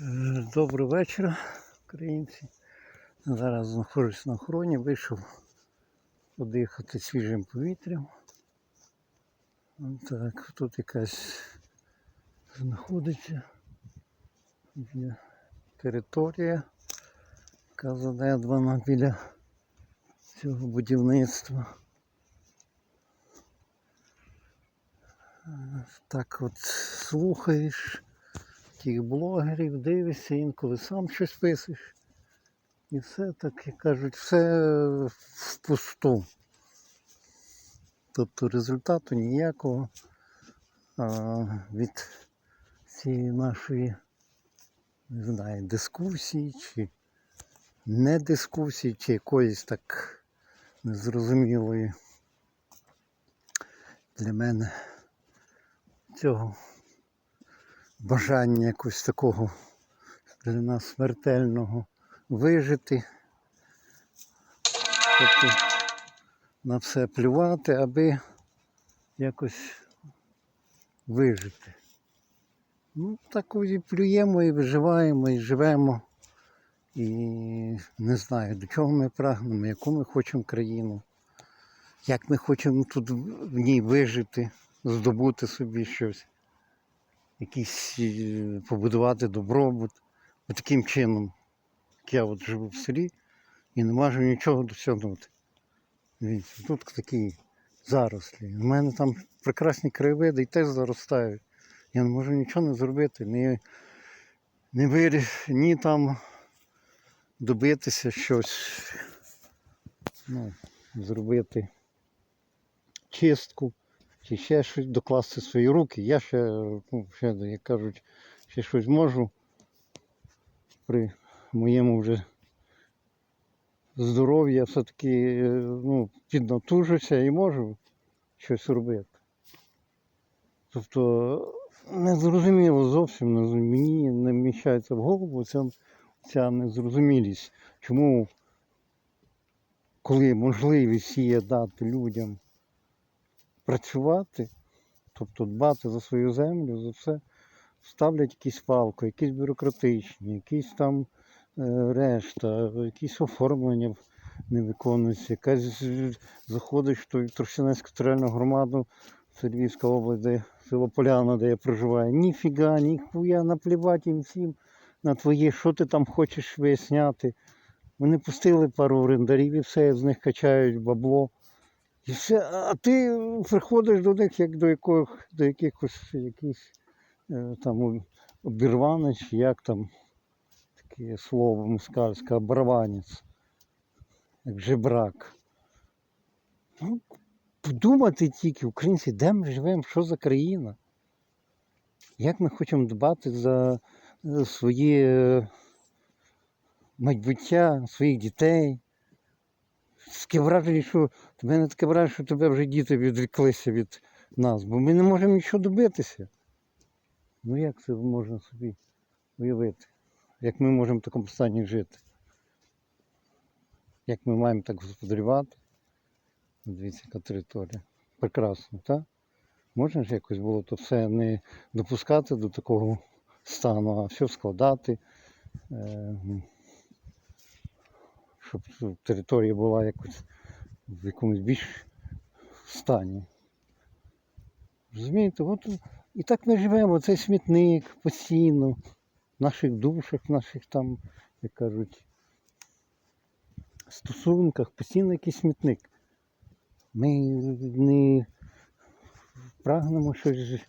Е, Добрий вечір, українці. Зараз знаходжусь на охороні, вийшов подихати свіжим повітрям. Так, тут якась знаходиться є територія, яка занедбана біля цього будівництва. Е, Так от слухаєш тих блогерів, дивишся, інколи сам щось пишеш. І все так, як кажуть, все впусту. Тобто результату ніякого а, від цієї нашої, не знаю, дискусії чи не дискусії, чи якоїсь так незрозумілої для мене цього бажання якогось такого для нас смертельного вижити. Тобто на все плювати, аби якось вижити. Ну, так і плюємо, і виживаємо, і живемо. І не знаю, до чого ми прагнемо, яку ми хочемо країну, як ми хочемо тут в ній вижити, здобути собі щось якийсь е, побудувати добробут. От таким чином, як я от живу в селі і не можу нічого досягнути. Тут такі зарослі. У мене там прекрасні краєвиди і теж заростають. Я не можу нічого не зробити, ні, ні, вирі, ні там добитися щось, ну, зробити чистку чи ще щось докласти свої руки. Я ще, ну, ще, як кажуть, ще щось можу при моєму вже здоров'ї все-таки е, ну, піднатужуся і можу щось робити. Тобто не зрозуміло зовсім, мені не вміщається в голову ця, ця незрозумілість, чому коли можливість є дати людям працювати, тобто дбати за свою землю, за все, ставлять якісь палки, якісь бюрократичні, якісь там е, решта, якісь оформлення не виконуються, якась заходиш в ту Тростянецьку територіальну громаду, це Львівська область, де село Поляна, де я проживаю. Ніфіга, ніхуя, наплівати їм всім на твоє, що ти там хочеш виясняти. Вони пустили пару орендарів і все, з них качають бабло. Все, а ти приходиш до них як до яких, до якихось якихось е, там обірванець, як там таке слово москальське, оборванець, як жебрак. Ну, подумати тільки, українці, де ми живемо, що за країна? Як ми хочемо дбати за е, своє майбуття, своїх дітей? Таке враження, що в мене таке враження, що тебе вже діти відріклися від нас, бо ми не можемо нічого добитися. Ну як це можна собі уявити? Як ми можемо в такому стані жити? Як ми маємо так господарювати? Дивіться, яка територія. Прекрасно, так? Можна ж якось було то все не допускати до такого стану, а все складати, е, щоб територія була якось в якомусь більш стані. Розумієте, от і так ми живемо, цей смітник постійно, в наших душах, в наших там, як кажуть, стосунках, постійно якийсь смітник. Ми не прагнемо щось